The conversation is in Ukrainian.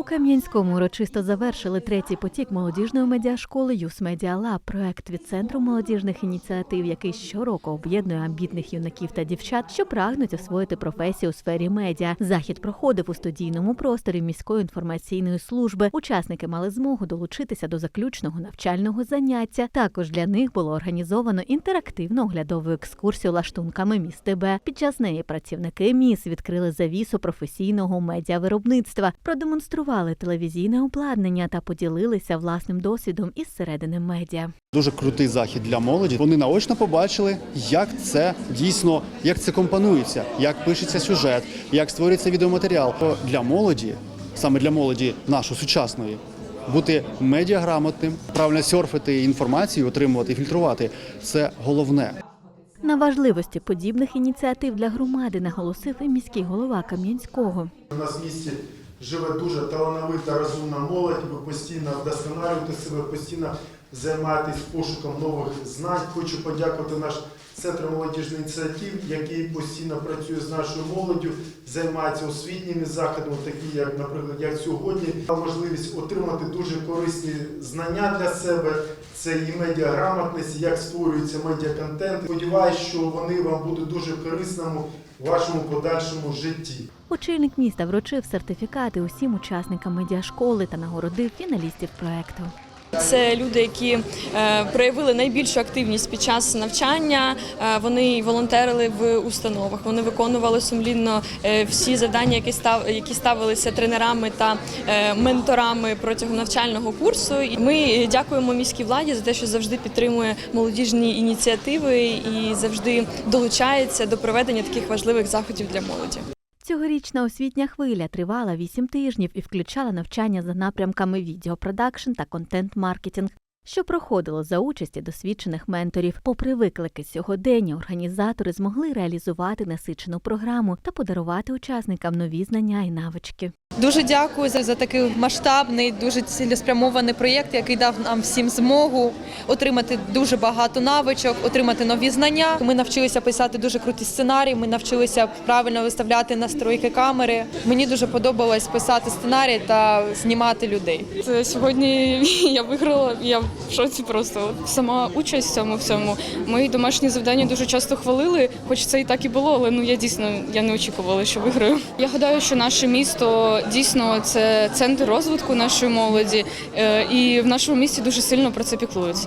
У Кам'янському урочисто завершили третій потік молодіжної медіашколи Юс Медіа проект від центру молодіжних ініціатив, який щороку об'єднує амбітних юнаків та дівчат, що прагнуть освоїти професію у сфері медіа. Захід проходив у студійному просторі міської інформаційної служби. Учасники мали змогу долучитися до заключного навчального заняття. Також для них було організовано інтерактивну оглядову екскурсію лаштунками міст ТБ. Під час неї працівники міс відкрили завісу професійного медіавиробництва, продемонстрували телевізійне обладнання та поділилися власним досвідом із середини медіа. Дуже крутий захід для молоді. Вони наочно побачили, як це дійсно, як це компонується, як пишеться сюжет, як створюється відеоматеріал. Для молоді, саме для молоді нашої сучасної, бути медіаграмотним, правильно серфити інформацію, отримувати і фільтрувати це головне. На важливості подібних ініціатив для громади наголосив і міський голова Кам'янського. У нас в місті живе дуже талановита, розумна молодь. Ви постійно вдосконалюєте себе, постійно займаєтесь пошуком нових знань. Хочу подякувати наш центр молодіжних ініціатив, який постійно працює з нашою молоддю, займається освітніми заходами, такі як, наприклад, як сьогодні. Мав можливість отримати дуже корисні знання для себе. Це і медіаграмотність, як створюється медіаконтент. Сподіваюсь, що вони вам будуть дуже корисними в вашому подальшому житті. Очільник міста вручив сертифікати усім учасникам медіашколи та нагородив фіналістів проекту. Це люди, які е, проявили найбільшу активність під час навчання. Е, вони волонтерили в установах. Вони виконували сумлінно е, всі завдання, які став, які ставилися тренерами та менторами протягом навчального курсу. Ми дякуємо міській владі за те, що завжди підтримує молодіжні ініціативи і завжди долучається до проведення таких важливих заходів для молоді. Цьогорічна освітня хвиля тривала вісім тижнів і включала навчання за напрямками відеопродакшн та контент-маркетинг, що проходило за участі досвідчених менторів. Попри виклики сьогодення, організатори змогли реалізувати насичену програму та подарувати учасникам нові знання і навички. Дуже дякую за, за такий масштабний, дуже цілеспрямований проєкт, який дав нам всім змогу отримати дуже багато навичок, отримати нові знання. Ми навчилися писати дуже круті сценарії. Ми навчилися правильно виставляти настройки камери. Мені дуже подобалось писати сценарії та знімати людей. Це Сьогодні я виграла, я в шоці просто. Сама участь в цьому всьому. Мої домашні завдання дуже часто хвалили, хоч це і так і було, але ну я дійсно я не очікувала, що виграю. Я гадаю, що наше місто дійсно це центр розвитку нашої молоді, е, і в нашому місті дуже сильно про це піклуються.